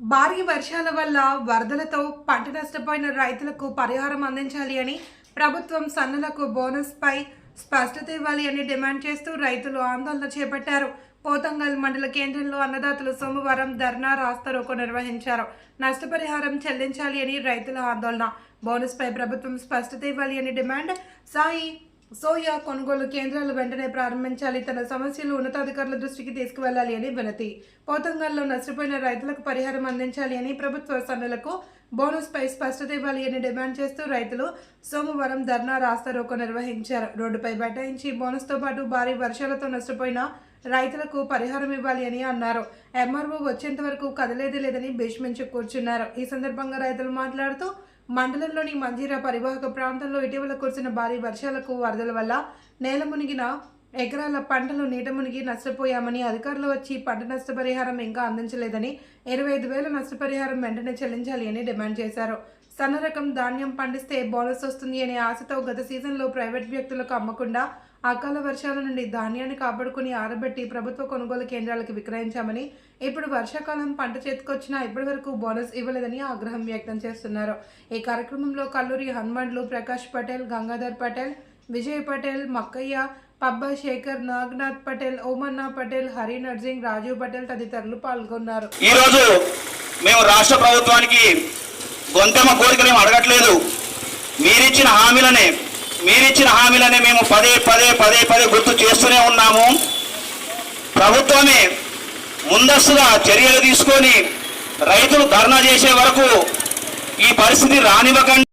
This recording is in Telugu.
భారీ వర్షాల వల్ల వరదలతో పంట నష్టపోయిన రైతులకు పరిహారం అందించాలి అని ప్రభుత్వం సన్నలకు బోనస్పై స్పష్టత ఇవ్వాలి అని డిమాండ్ చేస్తూ రైతులు ఆందోళన చేపట్టారు. పోతంగల్ మండల కేంద్రంలో అన్నదాతలు సోమవారం ధర్నా రాస్తారోకో నిర్వహించారు. నష్టపరిహారం చెల్లించాలి అని రైతుల ఆందోళన. బోనస్పై ప్రభుత్వం స్పష్టత ఇవ్వాలి అని డిమాండ్. సాయి సోయా కొనుగోలు కేంద్రాలు వెంటనే ప్రారంభించాలి. తన సమస్యలు ఉన్నతాధికారుల దృష్టికి తీసుకువెళ్ళాలి అని వినతి. పోతంగల్లో నష్టపోయిన రైతులకు పరిహారం అందించాలి అని ప్రభుత్వ సన్నులకు బోనస్పై స్పష్టత ఇవ్వాలి అని డిమాండ్ చేస్తూ రైతులు సోమవారం ధర్నా రాస్తారోకో నిర్వహించారు. రోడ్డుపై బైఠాయించి బోనస్తో పాటు భారీ వర్షాలతో నష్టపోయిన రైతులకు పరిహారం ఇవ్వాలి అని అన్నారు. ఎంఆర్ఓ వచ్చేంత వరకు కదలేది లేదని భీష్మించి కూర్చున్నారు. ఈ సందర్భంగా రైతులు మాట్లాడుతూ మండలంలోని మంజీరా పరివాహక ప్రాంతంలో ఇటీవల కురిసిన భారీ వర్షాలకు వరదల వల్ల నేల మునిగిన ఎకరాల పంటలు నీట మునిగి నష్టపోయామని అధికారులు వచ్చి పంట నష్టపరిహారం ఇంకా అందించలేదని ఇరవై ఐదు వేల నష్టపరిహారం వెంటనే చెల్లించాలి అని డిమాండ్ చేశారు. సన్న రకం ధాన్యం పండిస్తే బోనస్ వస్తుంది అనే ఆశతో గత సీజన్లో ప్రైవేట్ వ్యక్తులకు అమ్మకుండా అకాల వర్షాల నుండి ధాన్యాన్ని కాపాడుకుని ఆరబెట్టి ప్రభుత్వ కొనుగోలు కేంద్రాలకు విక్రయించామని ఇప్పుడు వర్షాకాలం పంట చేతికొచ్చినా ఇప్పటి వరకు బోనస్ ఇవ్వలేదని ఆగ్రహం వ్యక్తం చేస్తున్నారు. ఈ కార్యక్రమంలో కల్లూరి హనుమండ్లు ప్రకాష్ పటేల్ గంగాధర్ పటేల్ విజయ్ పటేల్ మక్కయ్య పబ్బా శేఖర్ నాగనాథ్ పటేల్ ఓమన్నా పటేల్ హరి నర్సింగ్ రాజీవ్ పటేల్ తదితరులు పాల్గొన్నారు. ఈ రోజు మేము రాష్ట్ర ప్రభుత్వానికి గొంతెమ్మ కోరికలు అడగట్లేదు. మీరిచ్చిన హామీలనే మీరిచ్చిన హామీలనే మేము పదే పదే పదే పదే గుర్తు చేస్తూనే ఉన్నాము. ప్రభుత్వమే ముందస్తుగా చర్యలు తీసుకొని రైతులు ధర్నా చేసే వరకు ఈ పరిస్థితి రానివ్వకండి.